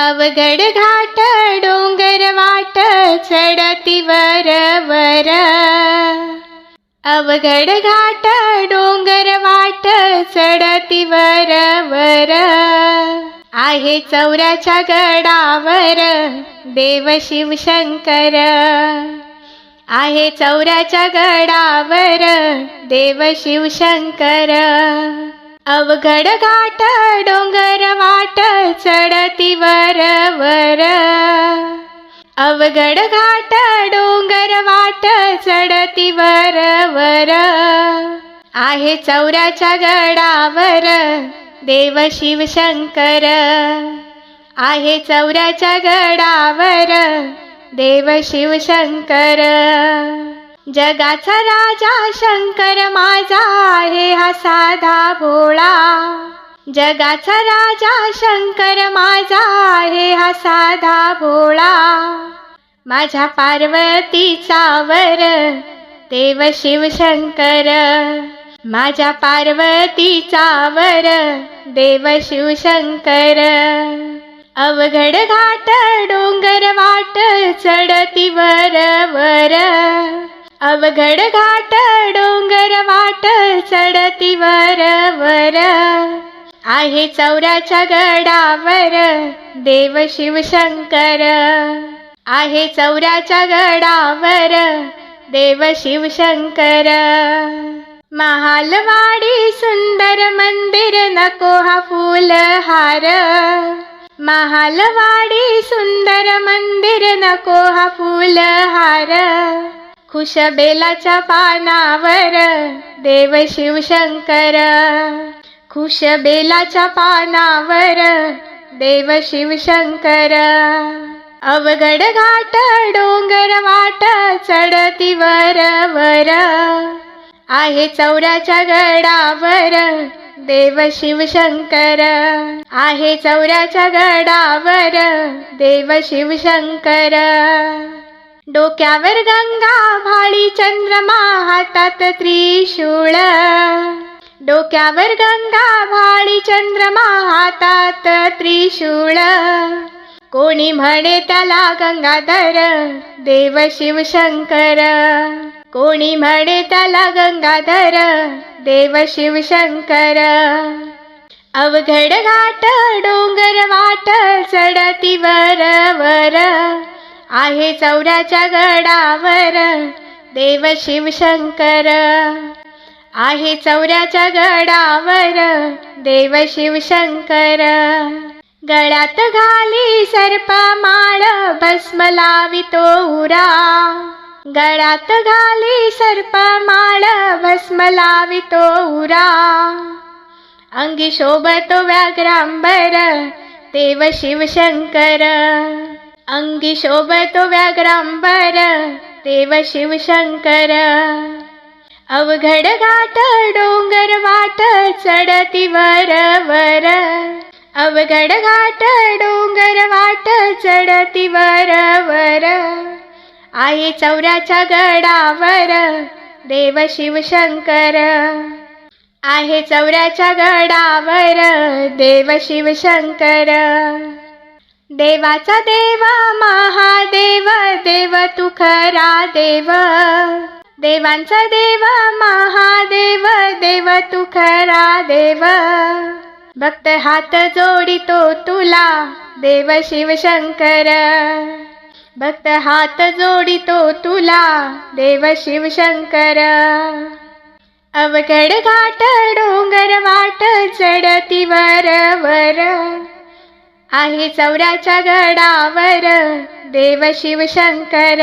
अवघड घाट डोंगर वाट चढती वर वर. अवघड घाट डोंगर वाट चढती वर वर. आहे चौऱ्याच्या गडावर देव शिवशंकर आहे चौऱ्याच्या गडावर देव शिवशंकर अवघड घाट डोंगर वाट चढती वर वर. अवघड घाट डोंगर वाट चढती वर वर. आहे चौऱ्याच्या गडावर देव शिवशंकर आहे चौऱ्याच्या गडावर देव शिवशंकर जगाचा राजा शंकर माझा आहे हा साधा भोळा. जगाचा राजा शंकर माझा आहे हा साधा भोळा. माझ्या पार्वतीचा वर देव शिवशंकर माझ्या पार्वतीचा वर देव शिवशंकर अवघड घाट डोंगर वाट चढती वर वर. अवघड घाट डोंगर वाट चढती वर वर. आहे चौऱ्याच्या गडावर देव शिवशंकर आहे चौऱ्याच्या गडावर देव शिवशंकर महालवाडी सुंदर मंदिर नको हा फूल हार. महालवाडी सुंदर मंदिर नको हा फूल हार. खुश बेलाच्या पानावर देव शिवशंकर. खुश बेलाच्या पानावर देव शिवशंकर. अवघड घाट डोंगर वाट चढती वर वर. आहे चौऱ्याच्या गडावर देव शिवशंकर. आहे चौऱ्याच्या गडावर देव शिवशंकर. डोक्यावर गंगा भाळी चंद्रमा हातात त्रिशूळ. डोक्यावर गंगा भाळी चंद्रमा हातात त्रिशूळ. कोणी म्हणे त्याला गंगाधर देव शिवशंकर कोणी म्हणे त्याला गंगाधर देव शिवशंकर अवघड घाट डोंगर वाट चढती वर वर. आहे चौऱ्याच्या गडावर. देव शिवशंकर आहे चौऱ्याच्या गडावर. देव शिवशंकर गळ्यात घाली सर्प माळ भस्म लावितो उरा. गळ्यात घाली सर्प माळ भस्म लावितो उरा. अंगी शोभतो व्याघ्रांबर. देव शिवशंकर अंगी शोभतो व्याघ्रांबर देव शिवशंकर अवघड घाट डोंगर वाट चढती वर वर. अवघड घाट डोंगर वाट चढती वर वर. आहे चौऱ्याच्या गडावर देव शिवशंकर आहे चौऱ्याच्या गडावर देव शिवशंकर देवाचा देवा महादेव देव तू खरा देव. देवांचा देव महादेव देव तू खरा देव. भक्त हात जोडितो तुला देव शिवशंकर भक्त हात जोडितो तुला देव शिवशंकर अवघड घाट डोंगर वाट चढती वर वर आहे चौऱ्याच्या गडावर देव शिवशंकर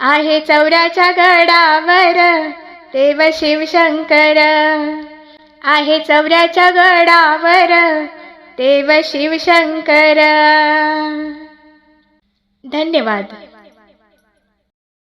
आहे चौऱ्याच्या गडावर देव शिवशंकर आहे चौऱ्याच्या गडावर देव शिवशंकर धन्यवाद.